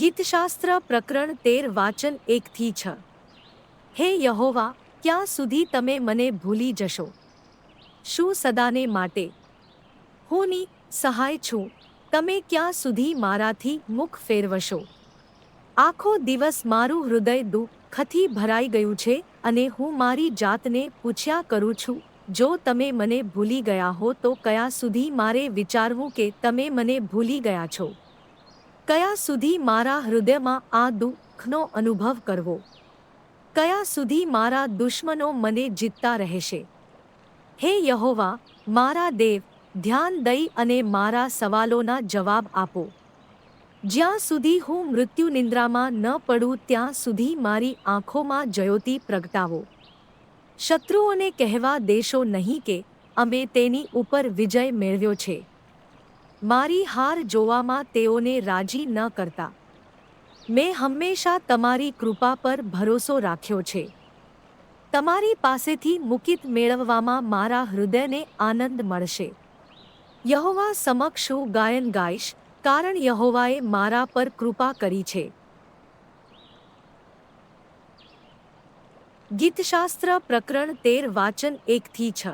ગીતશાસ્ત્ર પ્રકરણ તેર વાચન એકથી છ. હે યહોવા, ક્યાં સુધી તમે મને ભૂલી જશો? શું સદાને માટે? હું ની સહાય છું. તમે ક્યાં સુધી મારાથી મુખ ફેરવશો? આખો દિવસ મારું હૃદય દુઃખથી ભરાઈ ગયું છે અને હું મારી જાતને પૂછ્યા કરું છું, જો તમે મને ભૂલી ગયા હો તો કયા સુધી મારે વિચારવું કે તમે મને ભૂલી ગયા છો? કયા સુધી મારા હૃદયમાં આ દુઃખનો અનુભવ કરવો? કયા સુધી મારા દુશ્મનો મને જીતતા રહેશે? હે યહોવા, મારા દેવ, ધ્યાન દઈ અને મારા સવાલોના જવાબ આપો. જ્યાં સુધી હું મૃત્યુ નિંદ્રામાં ન પડું, ત્યાં સુધી મારી આંખોમાં જયોતી પ્રગટાવો. શત્રુઓને કહેવા દેશો નહીં કે અમે તેની ઉપર વિજય મેળવ્યો છે. મારી હાર જોવામાં તેઓને રાજી ન કરતા. મેં હંમેશા તમારી કૃપા પર ભરોસો રાખ્યો છે. તમારી પાસેથી મુકિત મેળવવામાં મારા હૃદયને આનંદ મળશે. યહોવા સમક્ષ હું ગાયન ગાઈશ, કારણ યહોવાએ મારા પર કૃપા કરી છે. ગીતશાસ્ત્ર પ્રકરણ તેર વાચન એકથી છ.